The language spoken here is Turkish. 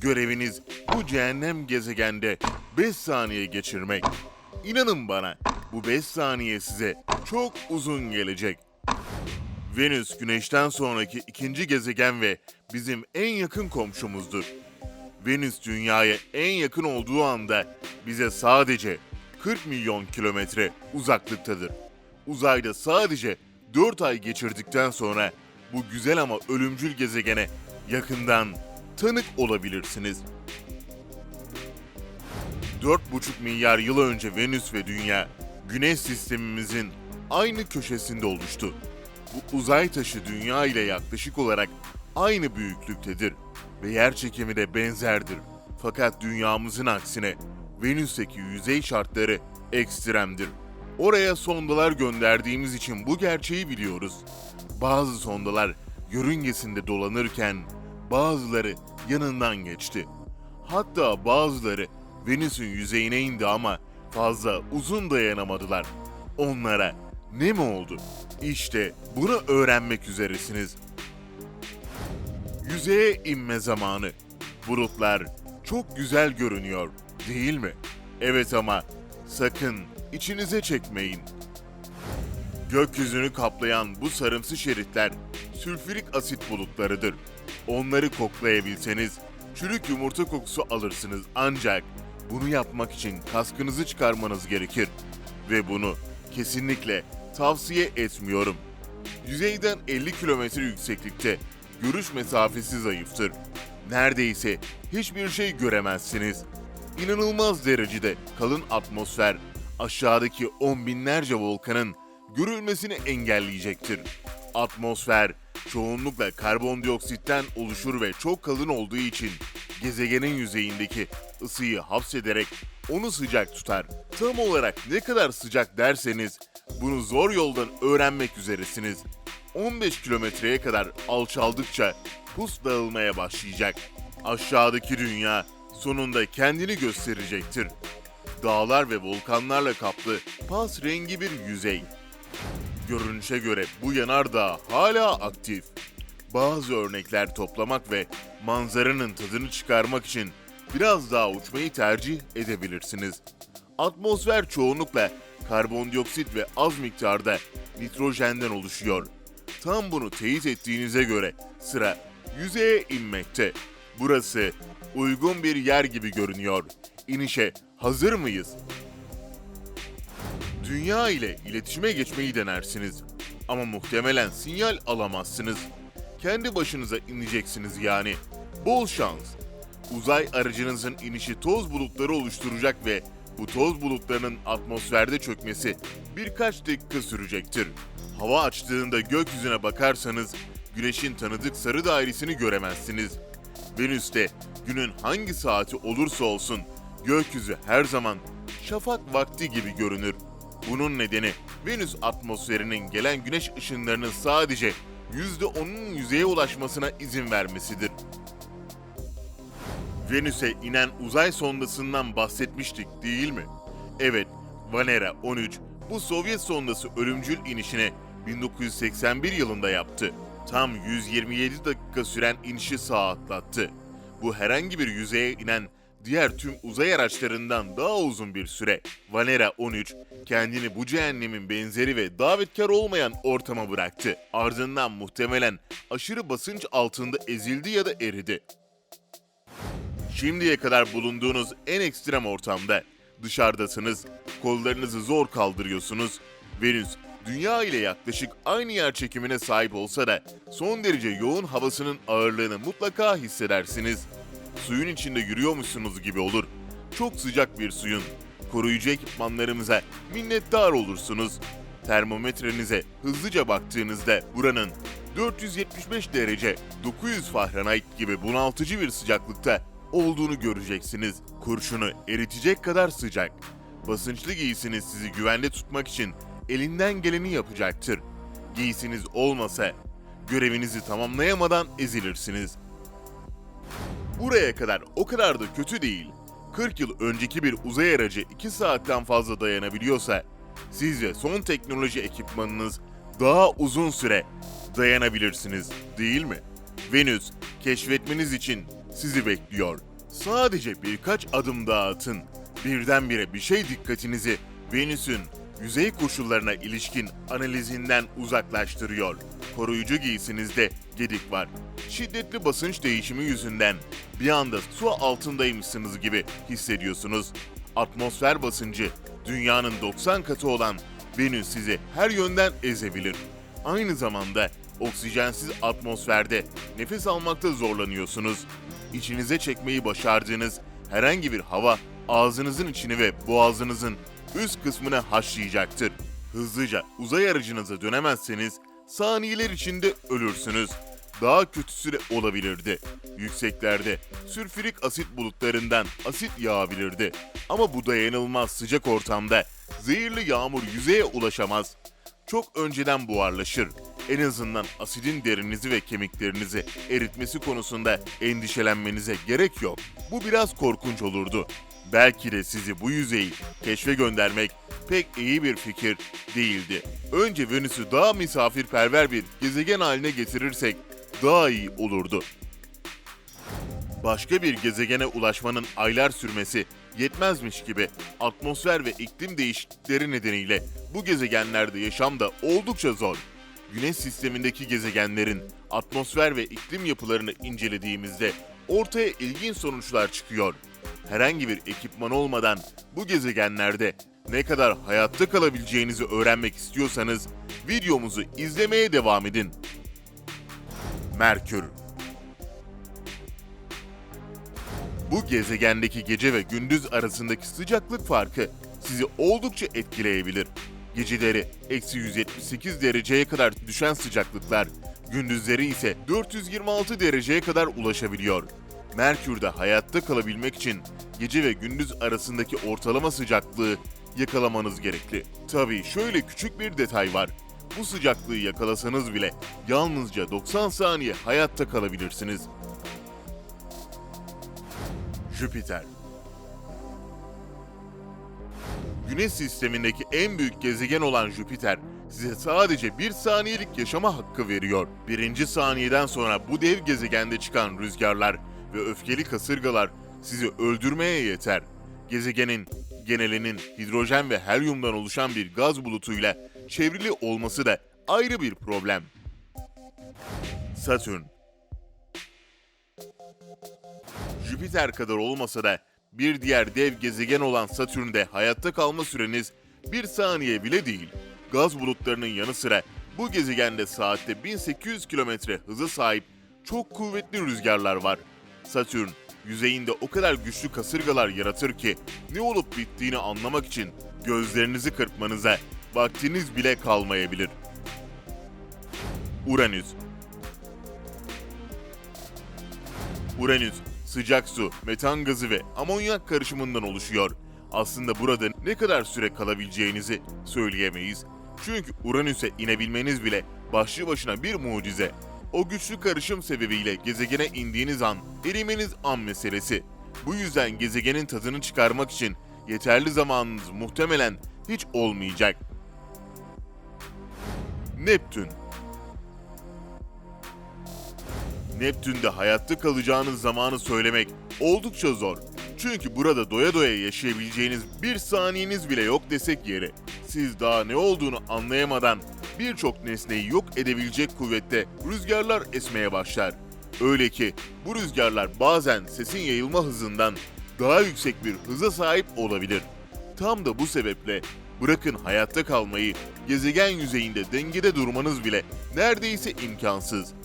Göreviniz bu cehennem gezegende 5 saniye geçirmek. İnanın bana bu 5 saniye size çok uzun gelecek. Venüs güneşten sonraki ikinci gezegen ve bizim en yakın komşumuzdur. Venüs dünyaya en yakın olduğu anda bize sadece 40 milyon kilometre uzaklıktadır. Uzayda sadece 4 ay geçirdikten sonra bu güzel ama ölümcül gezegene yakından tanık olabilirsiniz. 4,5 milyar yıl önce Venüs ve Dünya, Güneş sistemimizin aynı köşesinde oluştu. Bu uzay taşı Dünya ile yaklaşık olarak aynı büyüklüktedir ve yer çekimi de benzerdir. Fakat Dünyamızın aksine Venüs'teki yüzey şartları ekstremdir. Oraya sondalar gönderdiğimiz için bu gerçeği biliyoruz. Bazı sondalar yörüngesinde dolanırken bazıları yanından geçti. Hatta bazıları Venüs'ün yüzeyine indi ama fazla uzun dayanamadılar. Onlara ne mi oldu? İşte bunu öğrenmek üzeresiniz. Yüzeye inme zamanı. Bulutlar çok güzel görünüyor, değil mi? Evet ama sakın içinize çekmeyin. Gökyüzünü kaplayan bu sarımsı şeritler sülfürik asit bulutlarıdır. Onları koklayabilseniz çürük yumurta kokusu alırsınız ancak bunu yapmak için kaskınızı çıkarmanız gerekir. Ve bunu kesinlikle tavsiye etmiyorum. Yüzeyden 50 kilometre yükseklikte görüş mesafesi zayıftır. Neredeyse hiçbir şey göremezsiniz. İnanılmaz derecede kalın atmosfer aşağıdaki on binlerce volkanın görülmesini engelleyecektir. Atmosfer çoğunlukla karbondioksitten oluşur ve çok kalın olduğu için gezegenin yüzeyindeki ısıyı hapsederek onu sıcak tutar. Tam olarak ne kadar sıcak derseniz bunu zor yoldan öğrenmek üzeresiniz. 15 kilometreye kadar alçaldıkça pus dağılmaya başlayacak. Aşağıdaki dünya sonunda kendini gösterecektir. Dağlar ve volkanlarla kaplı pas rengi bir yüzey. Görünüşe göre bu yanardağ hala aktif. Bazı örnekler toplamak ve manzaranın tadını çıkarmak için biraz daha uçmayı tercih edebilirsiniz. Atmosfer çoğunlukla karbondioksit ve az miktarda nitrojenden oluşuyor. Tam bunu teyit ettiğinize göre sıra yüzeye inmekte. Burası uygun bir yer gibi görünüyor. İnişe hazır mıyız? Dünya ile iletişime geçmeyi denersiniz. Ama muhtemelen sinyal alamazsınız. Kendi başınıza ineceksiniz yani. Bol şans. Uzay aracınızın inişi toz bulutları oluşturacak ve bu toz bulutlarının atmosferde çökmesi birkaç dakika sürecektir. Hava açtığında gökyüzüne bakarsanız güneşin tanıdık sarı dairesini göremezsiniz. Venüs'te günün hangi saati olursa olsun gökyüzü her zaman şafak vakti gibi görünür. Bunun nedeni Venüs atmosferinin gelen güneş ışınlarının sadece %10'un yüzeye ulaşmasına izin vermesidir. Venüs'e inen uzay sondasından bahsetmiştik değil mi? Evet, Vanera 13 bu Sovyet sondası ölümcül inişine 1981 yılında yaptı. Tam 127 dakika süren inişi sağ atlattı. Bu herhangi bir yüzeye inen diğer tüm uzay araçlarından daha uzun bir süre. Vanera 13 kendini bu cehennemin benzeri ve davetkar olmayan ortama bıraktı. Ardından muhtemelen aşırı basınç altında ezildi ya da eridi. Şimdiye kadar bulunduğunuz en ekstrem ortamda dışarıdasınız, kollarınızı zor kaldırıyorsunuz. Venüs, Dünya ile yaklaşık aynı yer çekimine sahip olsa da son derece yoğun havasının ağırlığını mutlaka hissedersiniz. Suyun içinde yürüyormuşsunuz gibi olur. Çok sıcak bir suyun. Koruyucu ekipmanlarımıza minnettar olursunuz. Termometrenize hızlıca baktığınızda buranın 475 derece 900 Fahrenheit gibi bunaltıcı bir sıcaklıkta olduğunu göreceksiniz. Kurşunu eritecek kadar sıcak. Basınçlı giysiniz sizi güvende tutmak için elinden geleni yapacaktır. Giysiniz olmasa görevinizi tamamlayamadan ezilirsiniz. Buraya kadar o kadar da kötü değil. 40 yıl önceki bir uzay aracı 2 saatten fazla dayanabiliyorsa, siz ve son teknoloji ekipmanınız daha uzun süre dayanabilirsiniz, değil mi? Venüs, keşfetmeniz için sizi bekliyor. Sadece birkaç adım daha atın. Birdenbire bir şey dikkatinizi Venüs'ün yüzey koşullarına ilişkin analizinden uzaklaştırıyor. Koruyucu giysinizde gedik var. Şiddetli basınç değişimi yüzünden bir anda su altındaymışsınız gibi hissediyorsunuz. Atmosfer basıncı dünyanın 90 katı olan Venüs sizi her yönden ezebilir. Aynı zamanda oksijensiz atmosferde nefes almakta zorlanıyorsunuz. İçinize çekmeyi başardığınız herhangi bir hava ağzınızın içini ve boğazınızın üst kısmını haşlayacaktır. Hızlıca uzay aracınıza dönemezseniz saniyeler içinde ölürsünüz. Daha kötüsü de olabilirdi. Yükseklerde sülfürik asit bulutlarından asit yağabilirdi. Ama bu dayanılmaz sıcak ortamda zehirli yağmur yüzeye ulaşamaz. Çok önceden buharlaşır. En azından asidin derinizi ve kemiklerinizi eritmesi konusunda endişelenmenize gerek yok. Bu biraz korkunç olurdu. Belki de sizi bu yüzeyi keşfe göndermek pek iyi bir fikir değildi. Önce Venüs'ü daha misafirperver bir gezegen haline getirirsek daha iyi olurdu. Başka bir gezegene ulaşmanın aylar sürmesi yetmezmiş gibi atmosfer ve iklim değişiklikleri nedeniyle bu gezegenlerde yaşam da oldukça zor. Güneş sistemindeki gezegenlerin atmosfer ve iklim yapılarını incelediğimizde ortaya ilginç sonuçlar çıkıyor. Herhangi bir ekipman olmadan bu gezegenlerde ne kadar hayatta kalabileceğinizi öğrenmek istiyorsanız videomuzu izlemeye devam edin. Merkür Bu gezegendeki gece ve gündüz arasındaki sıcaklık farkı sizi oldukça etkileyebilir. Geceleri eksi 178 dereceye kadar düşen sıcaklıklar, gündüzleri ise 426 dereceye kadar ulaşabiliyor. Merkür'de hayatta kalabilmek için gece ve gündüz arasındaki ortalama sıcaklığı yakalamanız gerekli. Tabii şöyle küçük bir detay var. Bu sıcaklığı yakalasanız bile yalnızca 90 saniye hayatta kalabilirsiniz. Jüpiter Güneş sistemindeki en büyük gezegen olan Jüpiter size sadece bir saniyelik yaşama hakkı veriyor. Birinci saniyeden sonra bu dev gezegende çıkan rüzgarlar ve öfkeli kasırgalar sizi öldürmeye yeter. Gezegenin genelinin hidrojen ve helyumdan oluşan bir gaz bulutuyla çevrili olması da ayrı bir problem. Satürn Jüpiter kadar olmasa da bir diğer dev gezegen olan Satürn'de hayatta kalma süreniz bir saniye bile değil. Gaz bulutlarının yanı sıra bu gezegende saatte 1800 kilometre hıza sahip çok kuvvetli rüzgarlar var. Satürn yüzeyinde o kadar güçlü kasırgalar yaratır ki ne olup bittiğini anlamak için gözlerinizi kırpmanıza vaktiniz bile kalmayabilir. Uranüs Uranüs sıcak su, metan gazı ve amonyak karışımından oluşuyor. Aslında burada ne kadar süre kalabileceğinizi söyleyemeyiz. Çünkü Uranüs'e inebilmeniz bile başlı başına bir mucize. O güçlü karışım sebebiyle gezegene indiğiniz an erimeniz an meselesi. Bu yüzden gezegenin tadını çıkarmak için yeterli zamanınız muhtemelen hiç olmayacak. Neptün Neptün'de hayatta kalacağınız zamanı söylemek oldukça zor. Çünkü burada doya doya yaşayabileceğiniz bir saniyeniz bile yok desek yeri. Siz daha ne olduğunu anlayamadan birçok nesneyi yok edebilecek kuvvette rüzgarlar esmeye başlar. Öyle ki bu rüzgarlar bazen sesin yayılma hızından daha yüksek bir hıza sahip olabilir. Tam da bu sebeple bırakın hayatta kalmayı, gezegen yüzeyinde dengede durmanız bile neredeyse imkansız.